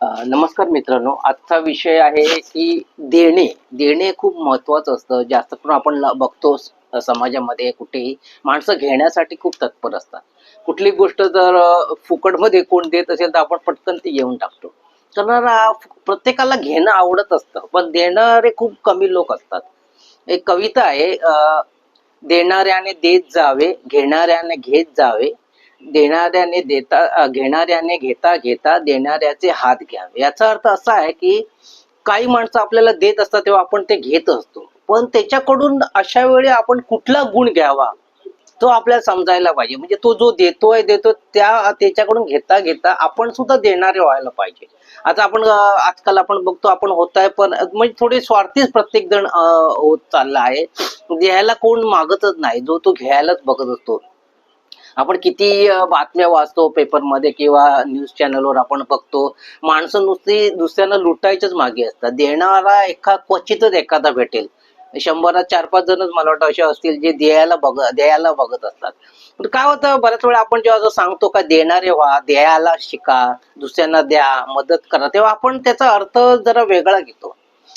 नमस्कार मित्रांनो. आजचा विषय आहे की देणे. देणे खूप महत्वाचं असतं. जास्त करून आपण बघतो समाजामध्ये कुठेही माणसं घेण्यासाठी खूप तत्पर असतात. कुठली गोष्ट जर फुकटमध्ये कोण देत असेल तर आपण पटकन ती घेऊन टाकतो. कारण प्रत्येकाला घेणं आवडत असतं. पण देणारे खूप कमी लोक असतात. एक कविता आहे देणाऱ्याने देत जावे घेणाऱ्याने घेत जावे देणाऱ्याने देता घेणाऱ्याने घेता घेता देणाऱ्याचे हात घ्यावे. याचा अर्थ असा आहे की काही माणसं आपल्याला देत असतात तेव्हा आपण ते घेत असतो. पण त्याच्याकडून अशा वेळी आपण कुठला गुण घ्यावा तो आपल्याला समजायला पाहिजे. म्हणजे तो जो देतोय देतो त्या त्याच्याकडून घेता घेता आपण सुद्धा देणारे व्हायला पाहिजे. आता आपण आजकाल आपण बघतो आपण होत आहे पण म्हणजे थोडे स्वार्थीच प्रत्येक जण होत चालला आहे. द्यायला कोण मागतच नाही. जो तो घ्यायलाच बघत असतो. आपण किती बातम्या वाचतो पेपरमध्ये किंवा न्यूज चॅनलवर आपण बघतो माणसं नुसती दुसऱ्यांना लुटायच्याच मागे असतात. देणारा एका क्वचितच एखादा भेटेल. शंभरात चार पाच जणच मला वाटतं असे असतील जे द्यायला बघ द्यायला बघत असतात. पण काय होतं बऱ्याच वेळा आपण जेव्हा असं सांगतो का देणारे व्हा द्यायला शिका दुसऱ्यांना द्या मदत करा तेव्हा आपण त्याचा अर्थ जरा वेगळा घेतो.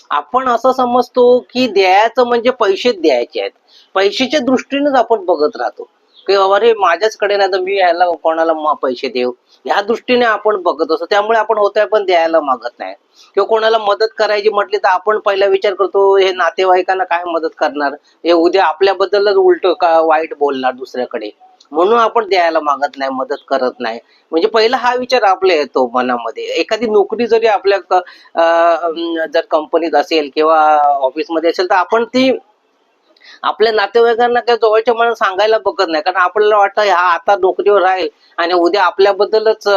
आपण असं समजतो की द्यायचं म्हणजे पैसे द्यायचे आहेत. पैशाच्या दृष्टीनेच आपण बघत राहतो. की अरे माझ्याचकडे नाही तर मी यायला कोणाला पैसे देऊ? ह्या दृष्टीने आपण बघत असतो. त्यामुळे आपण होतोय पण द्यायला मागत नाही. किंवा कोणाला मदत करायची म्हटली तर आपण पहिला विचार करतो हे नातेवाईकांना काय मदत करणार? हे उद्या आपल्याबद्दलच उलट का वाईट बोलणार दुसऱ्याकडे? म्हणून आपण द्यायला मागत नाही मदत करत नाही. म्हणजे पहिला हा विचार आपल्या येतो मनामध्ये. एखादी नोकरी जरी आपल्या जर कंपनीत असेल किंवा ऑफिसमध्ये असेल तर आपण ती आपल्या नातेवाईकांना काही जवळच्या मला सांगायला बघत नाही. कारण आपल्याला वाटतं हा आता नोकरीवर राहील आणि उद्या आपल्याबद्दलच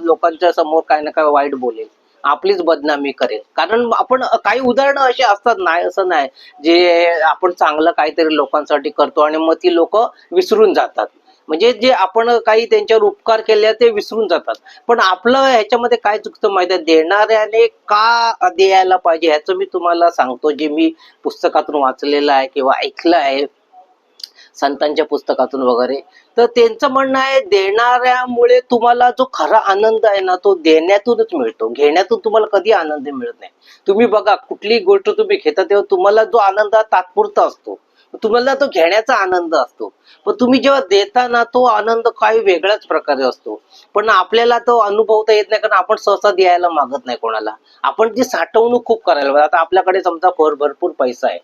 लोकांच्या समोर काही ना काही वाईट बोलेल. आपलीच बदनामी करेल. कारण आपण काही उदाहरणं अशी असतात नाही असं नाही जे आपण चांगलं काहीतरी लोकांसाठी करतो आणि मग ती लोक विसरून जातात. म्हणजे जे आपण काही त्यांच्यावर उपकार केले ते विसरून जातात. पण आपलं ह्याच्यामध्ये काय चुकतं माहिती आहे? देणाऱ्याने का द्यायला पाहिजे ह्याचं मी तुम्हाला सांगतो. जे मी पुस्तकातून वाचलेलं आहे किंवा ऐकलं आहे संतांच्या पुस्तकातून वगैरे तर त्यांचं म्हणणं आहे देणाऱ्यामुळे तुम्हाला जो खरा आनंद आहे ना तो देण्यातूनच मिळतो. घेण्यातून तुम्हाला कधी आनंद मिळत नाही. तुम्ही बघा कुठली गोष्ट तुम्ही घेता तेव्हा तुम्हाला जो आनंद तात्पुरता असतो. तुम्हाला तो घेण्याचा आनंद असतो. पण तुम्ही जेव्हा देताना तो आनंद काही वेगळ्याच प्रकारे असतो. पण आपल्याला तो अनुभवता येत नाही कारण आपण सहसा द्यायला मागत नाही कोणाला. आपण ती साठवणूक खूप करायला आता आपल्याकडे समजा भर भरपूर पैसा आहे.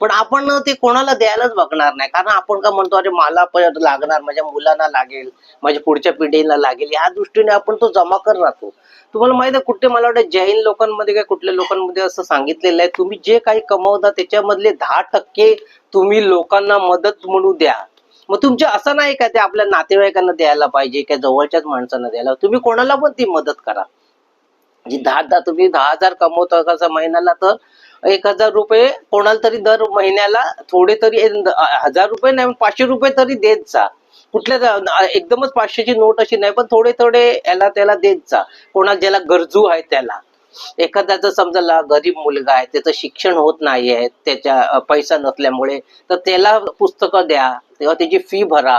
पण आपण ते कोणाला द्यायलाच बघणार नाही. कारण आपण का म्हणतो अरे मला पण लागणार माझ्या मुलांना लागेल माझ्या पुढच्या पिढीला लागेल. या दृष्टीने आपण तो जमा करत राहतो तुम्हाला माहीत आहे कुठे मला वाटतं जैन लोकांमध्ये काय कुठल्या लोकांमध्ये असं सांगितलेलं आहे तुम्ही जे काही कमवता त्याच्यामधले दहा टक्के तुम्ही लोकांना मदत म्हणून द्या. मग तुमच्या असं नाही का ते आपल्या नातेवाईकांना द्यायला पाहिजे किंवा जवळच्याच माणसांना द्यायला तुम्ही कोणाला पण ती मदत करा. जी दहा दहा तुम्ही दहा हजार कमवता कसं महिन्याला तर एक हजार रुपये कोणाला तरी दर महिन्याला थोडे तरी हजार रुपये नाही पाचशे रुपये तरी देत जा कुठल्या एकदमच पाचशेची नोट अशी नाही पण थोडे थोडे याला त्याला देत जा कोणाला ज्याला गरजू आहे त्याला. एखाद्याचं समजा गरीब मुलगा आहे त्याचं शिक्षण होत नाहीये त्याच्या पैसा नसल्यामुळे तर त्याला पुस्तकं द्या तेव्हा त्याची फी भरा.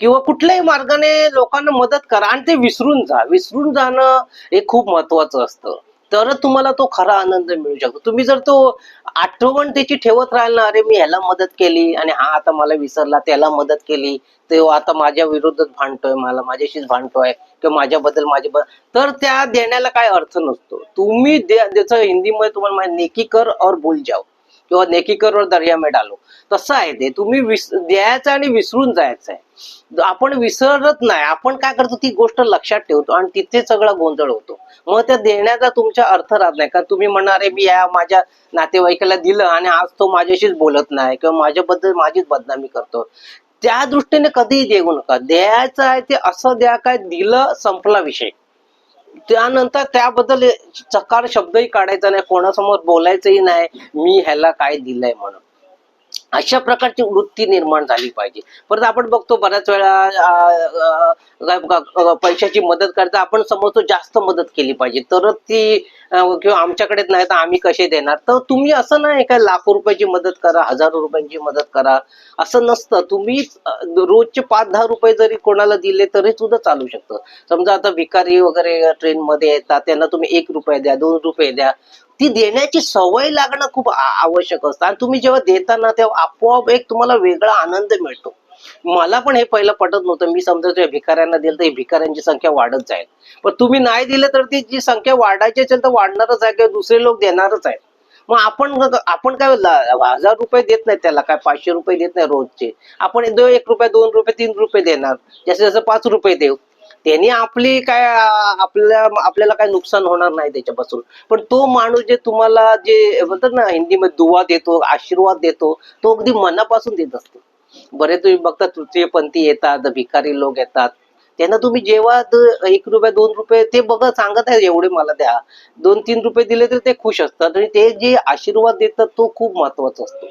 किंवा कुठल्याही मार्गाने लोकांना मदत करा आणि ते विसरून जा. विसरून जाणं हे खूप महत्वाचं असतं. तरच तुम्हाला तो खरा आनंद मिळू शकतो. तुम्ही जर तो आठवण त्याची ठेवत राहिल ना अरे मी ह्याला मदत केली आणि हा आता मला विसरला त्याला मदत केली तो आता माझ्या विरोधात भांडतोय मला माझ्याशीच भांडतोय किंवा माझ्याबद्दल माझ्या तर त्या देण्याला काय अर्थ नसतो. तुम्ही द्या त्याचं हिंदीमध्ये तुम्हाला नेकी कर और भूल जाओ. किंवा नेकीकरवर कर दर्या डालो. तसं आहे ते. तुम्ही विस द्यायचं आणि विसरून जायचं आहे आपण विसरत नाही. आपण काय करतो ती गोष्ट लक्षात ठेवतो आणि तिथे सगळा गोंधळ होतो. मग त्या देण्याचा तुमचा अर्थ राहत नाही. कारण तुम्ही म्हणणारे मी या माझ्या नातेवाईकाला दिलं आणि आज तो माझ्याशीच बोलत नाही किंवा माझ्याबद्दल माझीच बदनामी करतो. त्या दृष्टीने कधीही देऊ नका. द्यायचं आहे ते असं द्या काय दिलं संपला विषय. त्यानंतर त्याबद्दल चकार शब्दही काढायचा नाही कोणासमोर बोलायचंही नाही मी ह्याला काय दिलंय म्हणून. अशा प्रकारची वृत्ती निर्माण झाली पाहिजे. परत आपण बघतो बऱ्याच वेळा पैशाची मदत करता आपण समजतो जास्त मदत केली पाहिजे. तरच ती किंवा आमच्याकडे नाही तर आम्ही कसे देणार? तर तुम्ही असं नाही काय लाखो रुपयाची मदत करा हजारो रुपयांची मदत करा असं नसतं. तुम्ही रोजचे पाच दहा रुपये जरी कोणाला दिले तरी सुद्धा चालू शकतं. समजा आता भिकारी वगैरे ट्रेन मध्ये येतात त्यांना तुम्ही एक रुपये द्या दोन रुपये द्या. ती देण्याची सवय लागणं खूप आवश्यक असतं. आणि तुम्ही जेव्हा देताना तेव्हा आपोआप एक तुम्हाला वेगळा आनंद मिळतो. मला पण हे पहिलं पटत नव्हतं. मी समजा भिकाऱ्यांना दिलं तर भिकाऱ्यांची संख्या वाढत जाईल. पण तुम्ही नाही दिलं तर ती जी संख्या वाढायची असेल तर वाढणारच आहे किंवा दुसरे लोक देणारच आहेत. मग आपण आपण काय हजार रुपये देत नाही त्याला काय पाचशे रुपये देत नाही रोजचे. आपण दो एक रुपये दोन रुपये तीन रुपये देणार. जसं जसं पाच रुपये देऊ. त्यांनी आपली काय आपल्या आपल्याला काय नुकसान होणार नाही त्याच्यापासून. पण तो माणूस जे तुम्हाला जे बोलतात ना हिंदीमध्ये दुवा देतो आशीर्वाद देतो तो अगदी मनापासून देत असतो. बरे तुम्ही बघता तृतीयपंथी येतात भिकारी लोक येतात. त्यांना तुम्ही जेव्हा एक रुपये दोन रुपये ते बघा सांगत आहे एवढे मला द्या. दोन तीन रुपये दिले तर ते खुश असतात. आणि ते जे आशीर्वाद देतात तो खूप महत्त्वाचा असतो.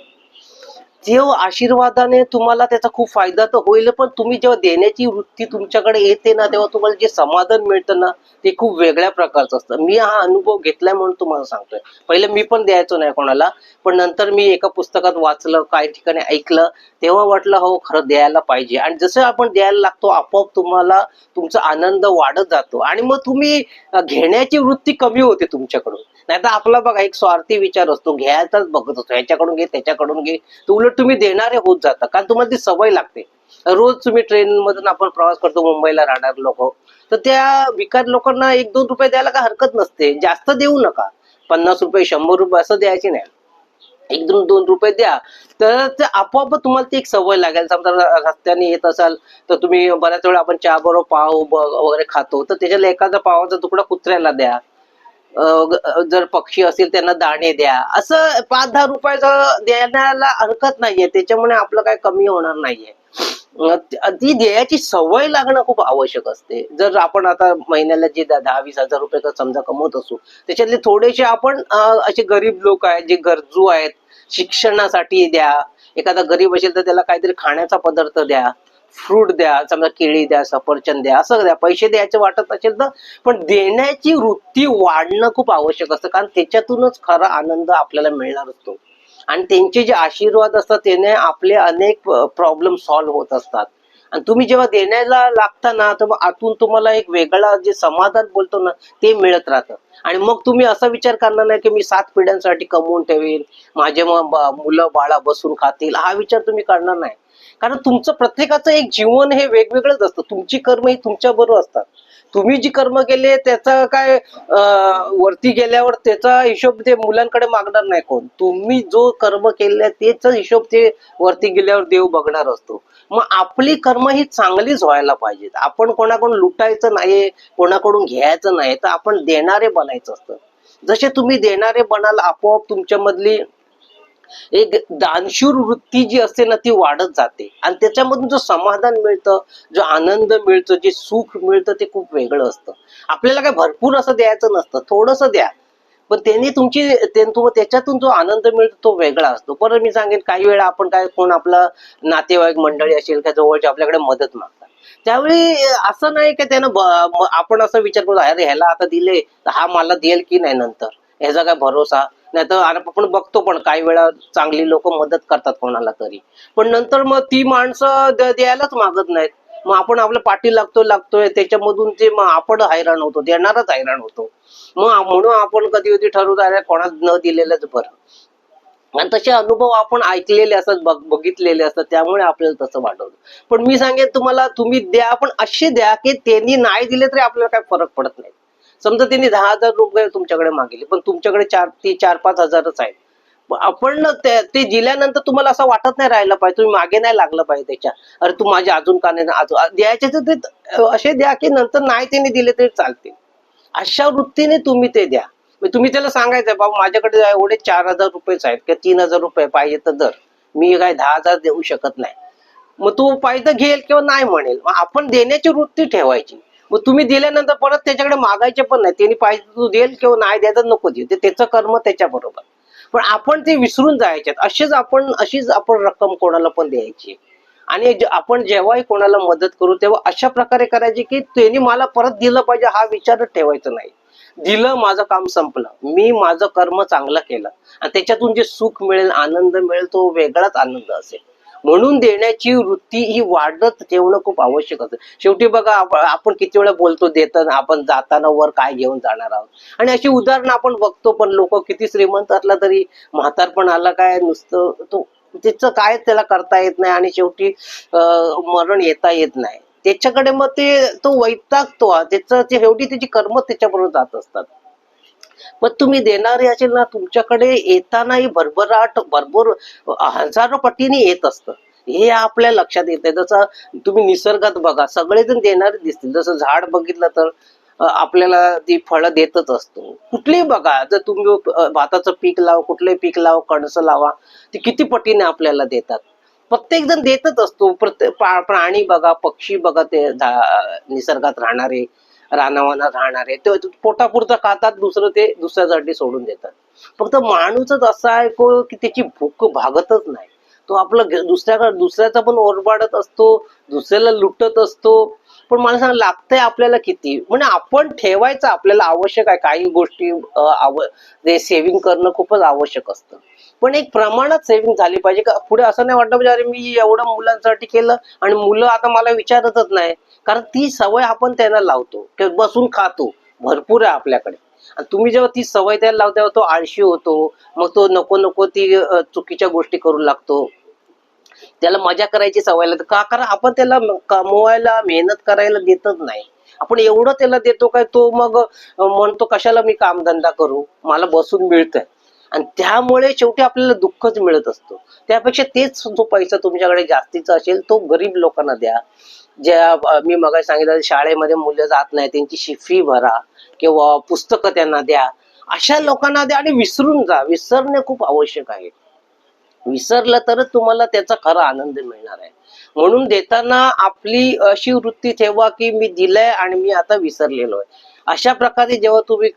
जेव्हा आशीर्वादाने तुम्हाला त्याचा खूप फायदा तर होईल पण तुम्ही जेव्हा देण्याची वृत्ती तुमच्याकडे येते ना तेव्हा तुम्हाला जे समाधान मिळतं ना ते खूप वेगळ्या प्रकारचं असतं. मी हा अनुभव घेतलाय म्हणून तुम्हाला सांगतोय. पहिले मी पण द्यायचो नाही कोणाला पण नंतर मी एका पुस्तकात वाचलं काही ठिकाणी ऐकलं तेव्हा वाटलं हो खरं द्यायला पाहिजे. आणि जसं आपण द्यायला लागतो आपोआप तुम्हाला तुमचा आनंद वाढत जातो. आणि मग तुम्ही घेण्याची वृत्ती कमी होते तुमच्याकडून. नाही तर आपला बघा एक स्वार्थी विचार असतो. घ्यायचाच बघत असतो. ह्याच्याकडून घे त्याच्याकडून घे. तर उलट तुम्ही देणारे होत जाता. कारण तुम्हाला ती सवय लागते. रोज तुम्ही ट्रेन मधून आपण प्रवास करतो मुंबईला राहणार लोक. तर त्या विकार लोकांना एक दोन रुपये द्यायला काय हरकत नसते. जास्त देऊ नका. पन्नास रुपये शंभर रुपये असं द्यायचे नाही. एक दोन दोन रुपये द्या. तर ते आपोआप तुम्हाला ती एक सवय लागेल. समजा रस्त्याने येत असाल तर तुम्ही बऱ्याच वेळा आपण चहा बरोबर पाव वगैरे खातो. तर त्याच्याला एखादा पावाचा तुकडा कुत्र्याला द्या. जर पक्षी असतील त्यांना दाणे द्या. असं पाच दहा रुपयाचं देण्याला हरकत नाहीये. त्याच्यामुळे आपलं काय कमी होणार नाहीये. ती द्यायची सवय लागणं खूप आवश्यक असते. जर आपण आता महिन्याला जे दहा वीस हजार रुपये समजा कमवत असू त्याच्यातले थोडेसे आपण असे गरीब लोक आहेत जे गरजू आहेत शिक्षणासाठी द्या. एखादा गरीब असेल तर त्याला काहीतरी खाण्याचा पदार्थ द्या. फ्रूट द्या समजा केळी द्या सफरचंद द्या असं द्या. पैसे द्यायचे वाटत असेल तर पण देण्याची वृत्ती वाढणं खूप आवश्यक असतं. कारण त्याच्यातूनच खरा आनंद आपल्याला मिळणार असतो. आणि त्यांचे जे आशीर्वाद असतात त्याने आपले अनेक प्रॉब्लेम सॉल्व्ह होत असतात. आणि तुम्ही जेव्हा देण्याला लागता ना तर मग आतून तुम्हाला एक वेगळा जे समाधान बोलतो ना ते मिळत राहतं. आणि मग तुम्ही असा विचार करणार नाही की मी सात पिढ्यांसाठी कमवून ठेवीन माझे मग मुलं बाळा बसून खातील. हा विचार तुम्ही करणार नाही. कारण तुमचं प्रत्येकाचं एक जीवन हे वेगवेगळंच असतं. तुमची कर्म ही तुमच्या बरोबर असतात. तुम्ही जी कर्म केले त्याचा काय वरती गेल्यावर त्याचा हिशोब ते मुलांकडे मागणार नाही कोण. तुम्ही जो कर्म केले तेच हिशोब ते वरती गेल्यावर देव बघणार असतो. मग आपली कर्म ही चांगलीच व्हायला पाहिजेत. आपण कोणाकडून लुटायचं नाही कोणाकडून घ्यायचं नाही तर आपण देणारे बनायचं असतं. जसे तुम्ही देणारे बनाल आपोआप तुमच्यामधली एक दानशूर वृत्ती जी असते ना ती वाढत जाते. आणि त्याच्यामधून जो समाधान मिळतं जो आनंद मिळतो जे सुख मिळतं ते खूप वेगळं असतं. आपल्याला काय भरपूर असं द्यायचं नसतं. थोडस द्या. पण त्यांनी तुमची त्याच्यातून जो आनंद मिळतो तो वेगळा असतो. परत मी सांगेन काही वेळा आपण काय कोण आपला नातेवाईक मंडळी असेल का जवळचे आपल्याकडे मदत मागतात. त्यावेळी असं नाही की त्यानं आपण असं विचार करतो अरे ह्याला आता दिले तर हा मला देईल की नाही नंतर? ह्याचा काय भरोसा? नाही तर आपण बघतो पण काही वेळा चांगली लोक मदत करतात कोणाला तरी. पण नंतर मग ती माणसं द्यायलाच मागत नाहीत. मग आपण आपलं पाठी लागतो लागतोय त्याच्यामधून ते मग आपण हैराण होतो देणारच हैराण होतो. मग म्हणून आपण कधी कधी ठरवतो अरे कोणाला न दिलेलंच बरं. आणि तसे अनुभव आपण ऐकलेले असतात बघितलेले असतात त्यामुळे आपल्याला तसं वाटवतं पण मी सांगेन तुम्हाला तुम्ही द्या पण असे द्या की त्यांनी नाही दिले तरी आपल्याला काय फरक पडत नाही. समजा त्यांनी दहा हजार रुपये तुमच्याकडे मागितले पण तुमच्याकडे चार ते चार पाच हजारच आहेत. मग आपण ते दिल्यानंतर तुम्हाला असं वाटत नाही राहिलं पाहिजे तुम्ही मागे नाही लागलं पाहिजे त्याच्या. अरे तू माझे अजून का नाही अजून द्यायचे तर ते असे द्या की नंतर नाही त्यांनी दिले तरी चालतील. अशा वृत्तीने तुम्ही ते द्या. मग तुम्ही त्याला सांगायचं बाबा माझ्याकडे एवढे चार हजार रुपयेच आहेत किंवा तीन हजार रुपये पाहिजे तर दर. मी काय दहा हजार देऊ शकत नाही. मग तू पाहिजे घेईल किंवा नाही म्हणेल. मग आपण देण्याची वृत्ती ठेवायची. मग तुम्ही दिल्यानंतर परत त्याच्याकडे मागायचे पण नाही. त्यांनी पाहिजे तू देईल किंवा नाही द्यायचं नको देऊ. ते त्याचं कर्म त्याच्या बरोबर पण आपण ते विसरून जायचे असेच आपण अशीच आपण रक्कम कोणाला पण द्यायची. आणि आपण जेव्हाही कोणाला मदत करू तेव्हा अशा प्रकारे करायची की त्यांनी मला परत दिलं पाहिजे हा विचारच ठेवायचा नाही. दिलं माझं काम संपलं. मी माझं कर्म चांगलं केलं. आणि त्याच्यातून जे सुख मिळेल आनंद मिळेल तो वेगळाच आनंद असेल. म्हणून देण्याची वृत्ती ही वाढत ठेवणं खूप आवश्यक असतं. शेवटी बघा आपण किती वेळा बोलतो देताना आपण जाताना वर काय घेऊन जाणार आहोत? आणि अशी उदाहरणं आपण बघतो पण लोक किती श्रीमंत असला तरी म्हातारपण आला काय नुसतं तो त्याचं काय त्याला करता येत नाही आणि शेवटी मरण येता येत नाही. त्याच्याकडे मग ते तो वैतागतो त्याचं ते शेवटी त्याची कर्म त्याच्याबरोबर जात असतात. पण तुम्ही देणारे असेल ना तुमच्याकडे येतानाही भरभराट भरभर हजारो पटीने येत असतं. हे आपल्या लक्षात येत आहे जसं तुम्ही निसर्गात बघा सगळेजण देणारे दिसतील. जसं झाड बघितलं तर आपल्याला ती फळं देतच असतो. कुठलेही बघा जर तुम्ही भाताचं पीक लावा कुठलंही पीक लावा कणसं लावा ते किती पटीने आपल्याला देतात. प्रत्येक जण देतच असतो. प्रत्येक प्राणी बघा पक्षी बघा ते निसर्गात राहणारे. रानावानात राहणारे ते पोटापुरतं खातात दुसरं ते दुसऱ्यासाठी सोडून देतात. फक्त माणूसच असा आहे को की त्याची भूक भागतच नाही. तो आपलं दुसऱ्याकडे दुसऱ्याचा पण ओरबाडत असतो दुसऱ्याला लुटत असतो. पण मला सांग लागतंय आपल्याला किती? म्हणजे आपण ठेवायचं आपल्याला आवश्यक आहे. काही गोष्टी सेव्हिंग करणं खूपच आवश्यक असतं. पण एक प्रमाणात सेव्हिंग झाली पाहिजे. का पुढे असं नाही वाटलं म्हणजे अरे मी एवढं मुलांसाठी केलं आणि मुलं आता मला विचारतच नाही. कारण ती सवय आपण त्यांना लावतो. किंवा बसून खातो. भरपूर आहे आपल्याकडे. आणि तुम्ही जेव्हा ती सवय त्याला लावता तो आळशी होतो. मग तो नको नको ती चुकीच्या गोष्टी करू लागतो. त्याला मजा करायची सवय लागते. का? कारण आपण त्याला कमवायला मेहनत करायला देतच नाही. आपण एवढं त्याला देतो काय? तो मग म्हणतो कशाला मी कामधंदा करू? मला बसून मिळतंय. आणि त्यामुळे शेवटी आपल्याला दुःखच मिळत असतो. त्यापेक्षा तेच जो पैसा तुमच्याकडे जास्तीचा असेल तो गरीब लोकांना द्या. ज्या मी मग सांगितलं शाळेमध्ये मुलं जात नाही त्यांची शि- फी भरा किंवा पुस्तकं त्यांना द्या. अशा लोकांना द्या आणि विसरून जा. विसरणे खूप आवश्यक आहे. विसरलं तरच तुम्हाला त्याचा खरा आनंद मिळणार आहे. म्हणून देताना आपली अशी वृत्ती ठेवा की मी दिलंय आणि मी आता विसरलेलो आहे. अशा प्रकारे जेव्हा तुम्ही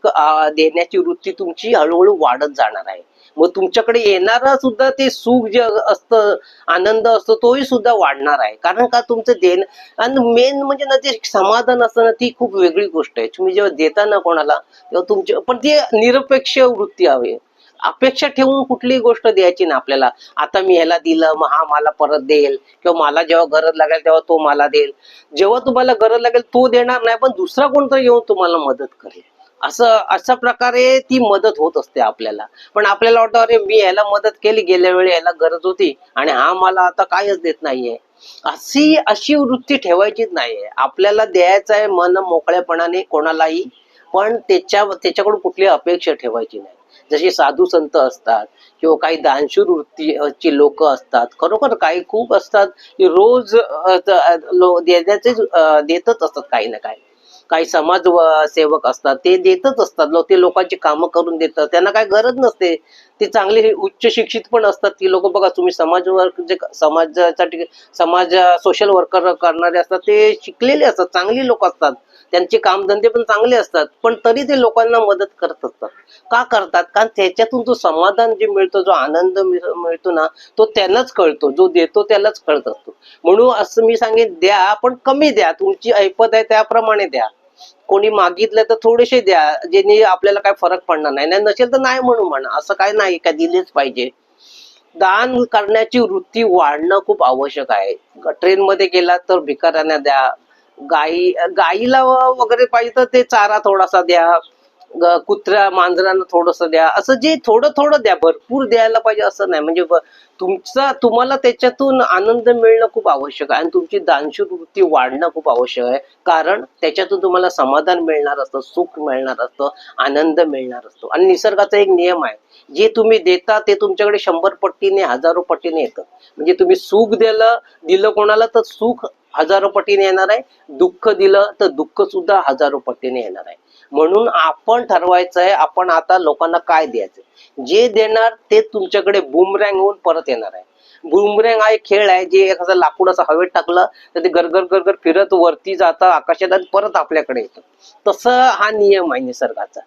देण्याची वृत्ती तुमची हळूहळू वाढत जाणार आहे. मग तुमच्याकडे येणारा सुद्धा ते सुख जे असतं आनंद असतो तोही सुद्धा वाढणार आहे. कारण का तुमचं देण आणि मेन म्हणजे ना ते समाधान असतं ना ती खूप वेगळी गोष्ट आहे. तुम्ही जेव्हा देताना कोणाला तेव्हा तुमचे पण ते निरपेक्ष वृत्ती हवी अपेक्षा ठेवून कुठलीही गोष्ट द्यायची ना आपल्याला. आता मी ह्याला दिलं मग हा मला परत देईल. किंवा मला जेव्हा गरज लागेल तेव्हा तो मला देईल. जेव्हा तुम्हाला गरज लागेल तो देणार नाही पण दुसरा कोणतरी येऊन तुम्हाला मदत करेल. असं अशा प्रकारे ती मदत होत असते आपल्याला. पण आपल्याला वाटतं अरे मी याला मदत केली गेल्या वेळी याला गरज होती आणि हा मला आता काहीच देत नाहीये. अशी अशी वृत्ती ठेवायचीच नाहीये. आपल्याला द्यायचं आहे मन मोकळेपणाने कोणालाही पण त्याच्या त्याच्याकडून कुठली अपेक्षा ठेवायची नाही. जसे साधू संत असतात किंवा काही दानशूर वृत्तीची लोक असतात खरोखर काही खूप असतात की रोज देण्याचे देतच असतात काही ना काही. काही समाज सेवक असतात ते देतच असतात. लोक ते लोकांची कामं करून देतात. त्यांना काय गरज नसते. ते चांगले उच्च शिक्षित पण असतात. ती लोक बघा तुम्ही समाज वर्क जे समाजासाठी समाज सोशल वर्कर करणारे असतात ते शिकलेले असतात. चांगली लोक असतात. त्यांचे कामधंदे पण चांगले असतात. पण तरी ते लोकांना मदत करत असतात. का करतात? कारण त्याच्यातून जो समाधान जे मिळतो जो आनंद मिळतो ना तो त्यांनाच कळतो. जो देतो त्यालाच कळत असतो. म्हणून असं मी सांगेन द्या पण कमी द्या. तुमची ऐपत आहे त्याप्रमाणे द्या. कोणी मागितलं तर थोडेसे द्या ज्याने आपल्याला काय फरक पडणार नाही. नाही नसेल तर नाही म्हणू म्हणा. असं काय नाही का दिलेच पाहिजे. दान करण्याची वृत्ती वाढणं खूप आवश्यक आहे. ट्रेन मध्ये गेला तर भिकाऱ्यांना द्या. गाई गाईला वगैरे पाहिजे तर ते चारा थोडासा द्या. कुत्र्या मांजरांना थोडस द्या. असं जे थोडं थोडं द्या भरपूर द्यायला पाहिजे असं नाही. म्हणजे तुमचा तुम्हाला त्याच्यातून आनंद मिळणं खूप आवश्यक आहे आणि तुमची दानशूर वृत्ती वाढणं खूप आवश्यक आहे. कारण त्याच्यातून तुम्हाला समाधान मिळणार असतं सुख मिळणार असतं आनंद मिळणार असतो. आणि निसर्गाचा एक नियम आहे. जे तुम्ही देता ते तुमच्याकडे शंभर पट्टीने हजारो पट्टीने येतं. म्हणजे तुम्ही सुख दिलं दिलं कोणाला तर सुख हजारो पटीने येणार आहे. दुःख दिलं तर दुःख सुद्धा हजारो पटीने येणार आहे. म्हणून आपण ठरवायचं आहे आपण आता लोकांना काय द्यायचं जे देणार ते तुमच्याकडे बुमरँग होऊन परत येणार आहे. बुमरँग हा एक खेळ आहे जे एखादं लाकूड असं हवेत टाकलं तर ते गरगर गरगर फिरत वरती जातं आकाशात आणि परत आपल्याकडे येतं. तसं हा नियम आहे निसर्गाचा.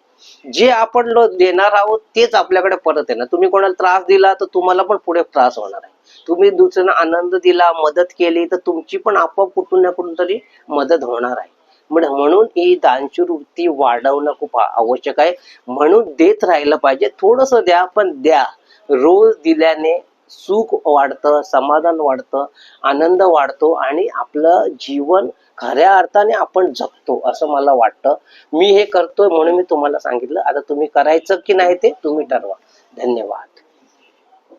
जे आपण लो- देणार आहोत तेच आपल्याकडे परत येणार. तुम्ही कोणाला त्रास दिला तर तुम्हाला पण पुढे त्रास होणार आहे. तुम्ही दुसऱ्यांना आनंद दिला मदत केली तर तुमची पण आपोआप कुठून ना कुठून तरी मदत होणार आहे. म्हणून ही दानशूर वृत्ती वाढवणं खूप आवश्यक आहे. म्हणून देत राहिलं पाहिजे. थोडस द्या पण द्या. रोज दिल्याने सुख वाढतं समाधान वाढतं आनंद वाढतो आणि आपलं जीवन खऱ्या अर्थाने आपण जगतो असं मला वाटतं. मी हे करतोय म्हणून मी तुम्हाला सांगितलं. आता तुम्ही करायचं की नाही ते तुम्ही ठरवा. धन्यवाद.